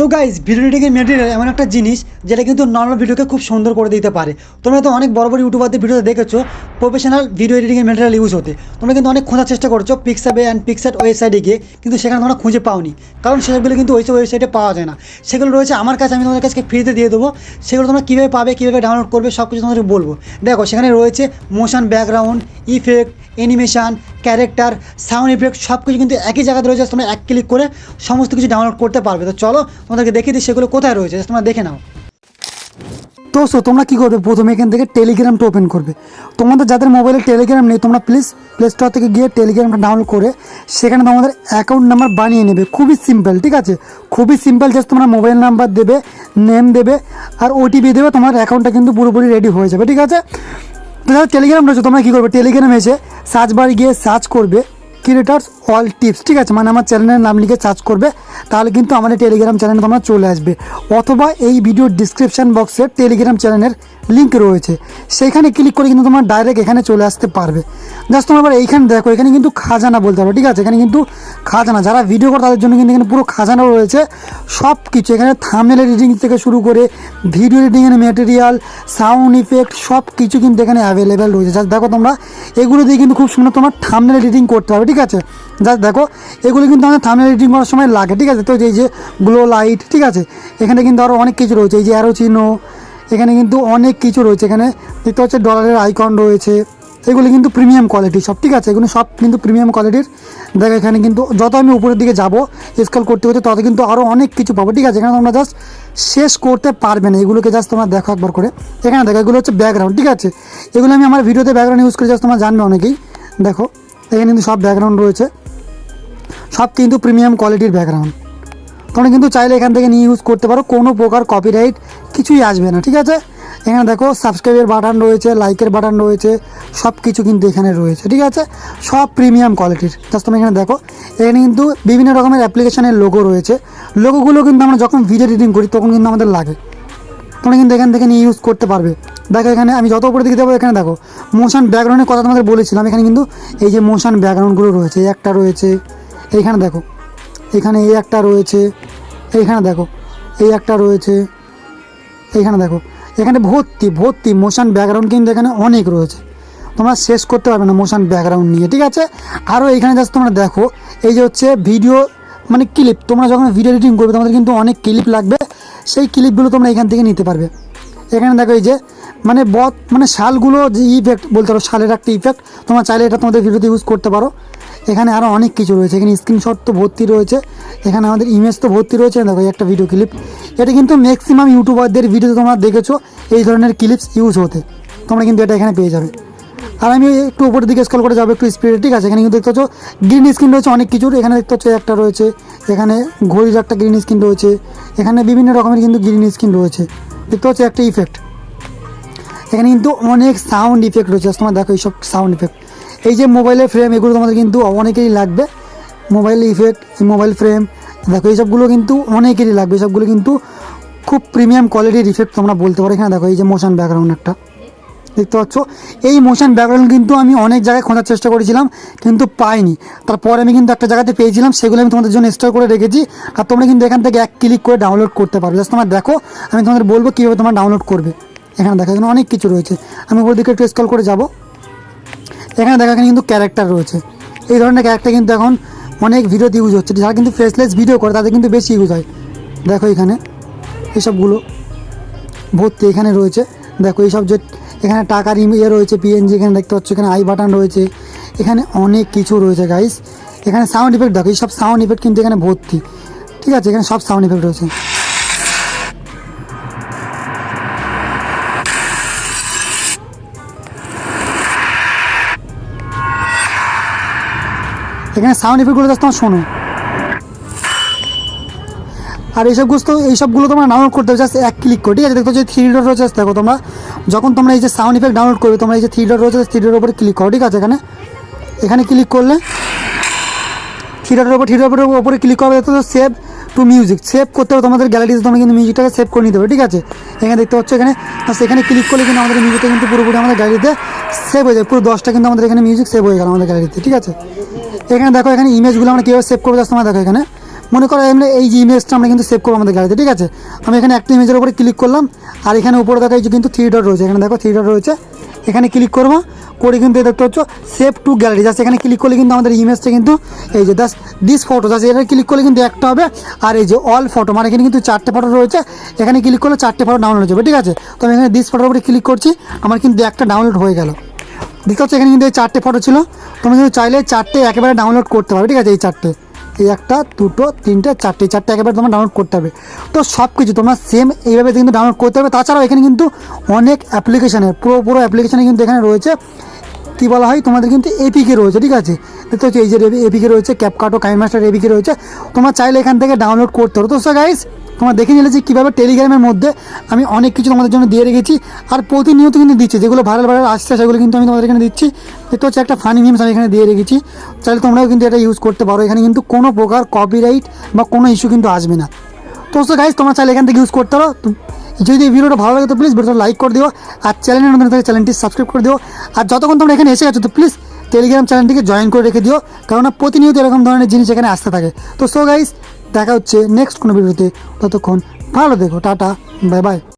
তো guys video editing material এমন একটা জিনিস যেটা কিন্তু নর্মাল ভিডিওকে খুব সুন্দর করে দিতে পারে। তোমরা তো অনেক বড় বড় ইউটিউবারদের ভিডিওতে দেখেছ professional video editing material use হতে। তোমরা কিন্তু অনেক খোঁজার চেষ্টা করছ পিক্সাবে অ্যান্ড পিক্সার ওয়েবসাইটে গিয়ে, কিন্তু সেখানে তোমরা খুঁজে পাওনি। কারণ সেগুলো কিন্তু ওই সব ওয়েবসাইটে পাওয়া যায় না। সেগুলো রয়েছে আমার কাছে, আমি তোমাদের কাছে ফ্রিতে দিয়ে দেবো। সেগুলো তোমরা কীভাবে পাবে, কীভাবে ডাউনলোড করবে সব কিছু তোমাদের বলব। দেখো, সেখানে রয়েছে motion background effect animation character sound effect সব কিছু কিন্তু একই জায়গাতে রয়েছে, তোমরা এক ক্লিক করে সমস্ত কিছু ডাউনলোড করতে পারবে। তো চলো, তোমাদেরকে দেখিয়ে দিই সেগুলো কোথায় রয়েছে, তোমরা দেখে নাও। তো সো, তোমরা কী করবে? প্রথমে এখান থেকে টেলিগ্রামটা ওপেন করবে। তোমাদের যাদের মোবাইলে টেলিগ্রাম নেই, তোমরা প্লিজ প্লে স্টোর থেকে গিয়ে টেলিগ্রামটা ডাউনলোড করে সেখানে তোমাদের অ্যাকাউন্ট নাম্বার বানিয়ে নেবে। খুবই সিম্পল ঠিক আছে? খুবই সিম্পল জাস্ট তোমরা মোবাইল নাম্বার দেবে নেম দেবে, আর ওটিপি দেবে, তোমার অ্যাকাউন্টটা কিন্তু পুরোপুরি রেডি হয়ে যাবে, ঠিক আছে? তো যারা টেলিগ্রাম রয়েছে, তোমরা কী করবে? টেলিগ্রাম এসে সার্চ বারে গিয়ে সার্চ করবে ক্রিয়েটার্স অল টিপস ঠিক আছে? মানে আমার চ্যানেলের নাম লিখে সার্চ করবে, তাহলে কিন্তু আমাদের টেলিগ্রাম চ্যানেলে তোমরা চলে আসবে। অথবা এই ভিডিওর ডিসক্রিপশান বক্সে টেলিগ্রাম চ্যানেলের লিঙ্ক রয়েছে সেইখানে ক্লিক করে কিন্তু তোমার ডাইরেক্ট এখানে চলে আসতে পারবে। জাস্ট তোমরা এবার এইখানে দেখো, এখানে কিন্তু খাজানা বলতে পারো, ঠিক আছে? এখানে কিন্তু খাজানা, যারা ভিডিও করে তাদের জন্য কিন্তু এখানে পুরো খাজানা রয়েছে। সব কিছু এখানে থামনেল এডিটিং থেকে শুরু করে ভিডিও এডিটিংয়ের মেটেরিয়াল সাউন্ড ইফেক্ট সব কিছু কিন্তু এখানে অ্যাভেলেবেল রয়েছে। জাস্ট দেখো তোমরা, এগুলো দিয়ে কিন্তু খুব সুন্দর তোমার থামনেল এডিটিং করতে হবে ঠিক আছে? জাস্ট দেখো, এগুলো কিন্তু আমাদের থামনেল এডিটিং করার সময় লাগে, ঠিক আছে? তো এই যে গ্লো লাইট ঠিক আছে? এখানে কিন্তু আরও অনেক কিছু রয়েছে, এই যে অ্যারো চিহ্ন এখানে কিন্তু অনেক কিছু রয়েছে। এখানে দেখতে হচ্ছে ডলারের আইকন রয়েছে। এগুলি কিন্তু প্রিমিয়াম কোয়ালিটি সব, ঠিক আছে? এগুলো সব কিন্তু প্রিমিয়াম কোয়ালিটির দেখো, এখানে কিন্তু যত আমি উপরের দিকে যাব স্কেল করতে করতে তত কিন্তু আরও অনেক কিছু পাবো, ঠিক আছে? এখানে তোমরা জাস্ট শেষ করতে পারবে না। এগুলোকে জাস্ট তোমরা দেখো একবার করে। এখানে দেখো, এগুলো হচ্ছে ব্যাকগ্রাউন্ড ঠিক আছে? এগুলো আমি আমার ভিডিওতে ব্যাকগ্রাউন্ড ইউজ করে জাস্ট তোমরা জানবে অনেকেই। দেখো, এখানে কিন্তু সব ব্যাকগ্রাউন্ড রয়েছে। সব কিন্তু প্রিমিয়াম কোয়ালিটির ব্যাকগ্রাউন্ড তোমরা কিন্তু চাইলে এখান থেকে নিয়ে ইউজ করতে পারো। কোনো প্রকার কপিরাইট কিছুই আসবে না, ঠিক আছে? এখানে দেখো সাবস্ক্রাইবের বাটন রয়েছে লাইকের বাটন রয়েছে সব কিছু কিন্তু এখানে রয়েছে, ঠিক আছে? সব প্রিমিয়াম কোয়ালিটির জাস্ট তুমি এখানে দেখো, এখানে কিন্তু বিভিন্ন রকমের অ্যাপ্লিকেশনের লোগো রয়েছে। লোগোগুলো কিন্তু আমরা যখন ভিডিও এডিটিং করি, তখন কিন্তু আমাদের লাগে। তোমরা কিন্তু এখান থেকে নিয়ে ইউজ করতে পারবে। দেখো এখানে, আমি যত উপরে দিকে যাব, এখানে দেখো মোশন ব্যাকগ্রাউন্ডের কথা তোমাদের বলেছিলাম। এখানে কিন্তু এই যে মোশন ব্যাকগ্রাউন্ডগুলো রয়েছে একটা রয়েছে, এইখানে দেখো। এখানে এই একটা রয়েছে, এইখানে দেখো, এই একটা রয়েছে, এইখানে দেখো। এখানে ভর্তি ভর্তি মোশন ব্যাকগ্রাউন্ড কিন্তু এখানে অনেক রয়েছে। তোমরা শেষ করতে পারবে না মোশন ব্যাকগ্রাউন্ড নিয়ে, ঠিক আছে? আরও এইখানে জাস্ট তোমরা দেখো, এই যে হচ্ছে ভিডিও মানে ক্লিপ তোমরা যখন ভিডিও এডিটিং করবে, তোমাদের কিন্তু অনেক ক্লিপ লাগবে। সেই ক্লিপগুলো তোমরা এখান থেকে নিতে পারবে। এখানে দেখো এই যে মানে বত মানে শালগুলো যে ইফেক্ট বলতে পারো, শালের একটা ইফেক্ট তোমরা চাইলে এটা তোমাদের ভিডিওতে ইউজ করতে পারো। এখানে আরও অনেক কিছু রয়েছে। এখানে স্ক্রিনশট তো ভর্তি রয়েছে। এখানে আমাদের ইমেজ তো ভর্তি রয়েছে। দেখো, একটা ভিডিও ক্লিপ এটা কিন্তু ম্যাক্সিমাম ইউটিউবারদের ভিডিওতে তোমরা দেখেছ, এই ধরনের ক্লিপস ইউজ হতে। তোমরা কিন্তু এটা এখানে পেয়ে যাবে। আর আমি একটু উপরের দিকে স্কল করে যাব, একটু স্পিডে ঠিক আছে? এখানে কিন্তু দেখতে পাচ্ছ গ্রিন স্ক্রিন রয়েছে অনেক কিছুর। এখানে দেখতে পাচ্ছ, একটা রয়েছে, এখানে ঘড়ির একটা গ্রিন স্ক্রিন রয়েছে। এখানে বিভিন্ন রকমের কিন্তু গ্রিন স্ক্রিন রয়েছে। দেখতে পাচ্ছ, একটা ইফেক্ট এখানে কিন্তু অনেক সাউন্ড ইফেক্ট রয়েছে। তোমার দেখো, এইসব সাউন্ড ইফেক্ট এই যে মোবাইলের ফ্রেম এগুলো তোমাদের কিন্তু অনেকেরই লাগবে। মোবাইল ইফেক্ট মোবাইল ফ্রেম দেখো এইসবগুলো কিন্তু অনেকেরই লাগবে। সবগুলো কিন্তু খুব প্রিমিয়াম কোয়ালিটির ইফেক্ট তোমরা বলতে পারো। এখানে দেখো এই যে মোশন ব্যাকগ্রাউন্ড একটা। দেখতে পাচ্ছ? এই মোশন ব্যাকগ্রাউন্ড কিন্তু আমি অনেক জায়গায় খোঁজার চেষ্টা করেছিলাম, কিন্তু পাইনি। তারপরে আমি কিন্তু একটা জায়গাতে পেয়েছিলাম, সেগুলো আমি তোমাদের জন্য স্টোর করে রেখেছি। আর তোমরা কিন্তু এখান থেকে এক ক্লিক করে ডাউনলোড করতে পারবে। জাস্ট তোমরা দেখো, আমি তোমাদের বলব কীভাবে তোমরা ডাউনলোড করবে। এখানে দেখো, এখানে অনেক কিছু রয়েছে। আমি ওর দিকে একটু স্কল করে যাব। এখানে দেখো এখানে কিন্তু ক্যারেক্টার রয়েছে। এই ধরনের ক্যারেক্টার কিন্তু এখন অনেক ভিডিওতে ইউজ হচ্ছে। যারা কিন্তু ফেসলেস ভিডিও করে, তাদের কিন্তু বেশি ইউজ হয়। দেখো এখানে এইসবগুলো ভর্তি এখানে রয়েছে। দেখো এইসব যে এখানে টাকার ইয়ে রয়েছে পিএনজি এখানে দেখতে পাচ্ছ, এখানে আই বাটন রয়েছে। এখানে অনেক কিছু রয়েছে গাইস এখানে সাউন্ড ইফেক্ট দেখো এইসব সাউন্ড ইফেক্ট কিন্তু এখানে ভর্তি। ঠিক আছে, এখানে সব সাউন্ড ইফেক্ট রয়েছে। এখানে সাউন্ড ইফেক্টগুলো জাস্ট তোমার শোনো। আর এইসবগুলো তো এইসবগুলো তোমরা ডাউনলোড করতে হবে জাস্ট এক ক্লিক করে, ঠিক আছে? দেখো যে থ্রি ডট রয়েছে দেখো তোমরা। যখন তোমরা এই যে সাউন্ড ইফেক্ট ডাউনলোড করবে, তোমরা এই যে থ্রি ডট রয়েছে থ্রি ডটের উপরে ক্লিক করো, ঠিক আছে এখানে? এখানে ক্লিক করলে থ্রি ডটের উপর থ্রি ডটের উপরে ক্লিক করবে দেখো সেভ টু মিউজিক সেভ করতে হবে, তোমাদের গ্যালারিতে তোমরা কিন্তু মিউজিকটাকে সেভ করে নিতে হবে, ঠিক আছে? এখানে দেখতে পাচ্ছ এখানে বাস এখানে ক্লিক করলে কিন্তু আমাদের মিউজিকটা কিন্তু পুরোপুরি আমাদের গ্যালারিতে সেভ হয়ে যায় পুরো দশটা কিন্তু আমাদের এখানে মিউজিক সেভ হয়ে গেল আমাদের গ্যালারিতে ঠিক আছে? এখানে দেখো, এখানে ইমেজগুলো আমরা কীভাবে সেভ করব তোমরা দেখো এখানে। মনে করো আমরা এই যে ইমেজটা আমরা কিন্তু সেভ করব আমাদের গ্যালারিতে ঠিক আছে? আমি এখানে একটা ইমেজের উপরে ক্লিক করলাম, আর এখানে উপরে দেখা যে কিন্তু থ্রি ডট রয়েছে, এখানে দেখো থ্রি ডট রয়েছে। এখানে ক্লিক করব, করে কিন্তু দেখতে পাচ্ছ সেভ টু গ্যালারি জাস্ট এখানে ক্লিক করলে কিন্তু আমাদের ইমেজটা কিন্তু, এই যে জাস্ট দিস ফটো জাস্ট এটা ক্লিক করলে কিন্তু একটা হবে, আর এই যে অল ফটো মানে এখানে কিন্তু চারটে ফটো রয়েছে, এখানে ক্লিক করলে চারটে ফটো ডাউনলোড হয়ে যাবে, ঠিক আছে? তো আমি এখানে দিস ফটোর উপরে ক্লিক করছি, আমার কিন্তু একটা ডাউনলোড হয়ে গেল। দেখতে পাচ্ছ এখানে কিন্তু এই চারটে ফটো ছিল তুমি কিন্তু চাইলে চারটে একেবারে ডাউনলোড করতে পারবে, ঠিক আছে, এই চারটে। একটা, দুটো, তিনটে, চারটে চারটে একেবারে তোমার ডাউনলোড করতে হবে। তো সব কিছু তোমার সেম এইভাবে কিন্তু ডাউনলোড করতে হবে। তাছাড়াও এখানে কিন্তু অনেক অ্যাপ্লিকেশানের পুরো পুরো অ্যাপ্লিকেশানে কিন্তু এখানে রয়েছে, কী বলা হয়, তোমাদের কিন্তু এপিকে রয়েছে, ঠিক আছে? দেখতে হচ্ছে এই যে এপিকে রয়েছে ক্যাপকাটো কাইন মাস্টার এপিকে রয়েছে। তোমার চাইলে এখান থেকে ডাউনলোড করতে হবে তো গাইস তোমরা দেখে নিলে যে কীভাবে টেলিগ্রামের মধ্যে আমি অনেক কিছু তোমাদের জন্য দিয়ে রেখেছি। আর প্রতিনিয়ত কিন্তু দিচ্ছি, যেগুলো ভাইরাল ভাইরাল আসছে, সেগুলো কিন্তু আমি তোমাদের এখানে দিচ্ছি। দেখতে হচ্ছে একটা ফানি মিমস আমি এখানে দিয়ে রেখেছি। তাহলে তোমরাও কিন্তু এটা ইউজ করতে পারো। এখানে কিন্তু কোনো প্রকার কপিরাইট বা কোনো ইস্যু কিন্তু আসবে না। তো গাইস তোমরা চাইলে এখান থেকে ইউজ করতে পারো। যদি ভিডিওটা ভালো লাগে, তো প্লিজ ভিডিওটা লাইক করে দিও। আর চ্যানেলের নতুন থাকে চ্যানেলটি সাবস্ক্রাইব করে দিও। আর যতক্ষণ তোমরা এখানে এসে গেছো তো প্লিজ টেলিগ্রাম চ্যানেলটিকে জয়েন করে রেখে দিও। কেননা প্রতিনিয়ত এরকম ধরনের জিনিস এখানে আসতে থাকে। তো সো গাইস দেখা হচ্ছে নেক্সট কোনো ভিডিওতে। ততক্ষণ ভালো দেখো টাটা বাই বাই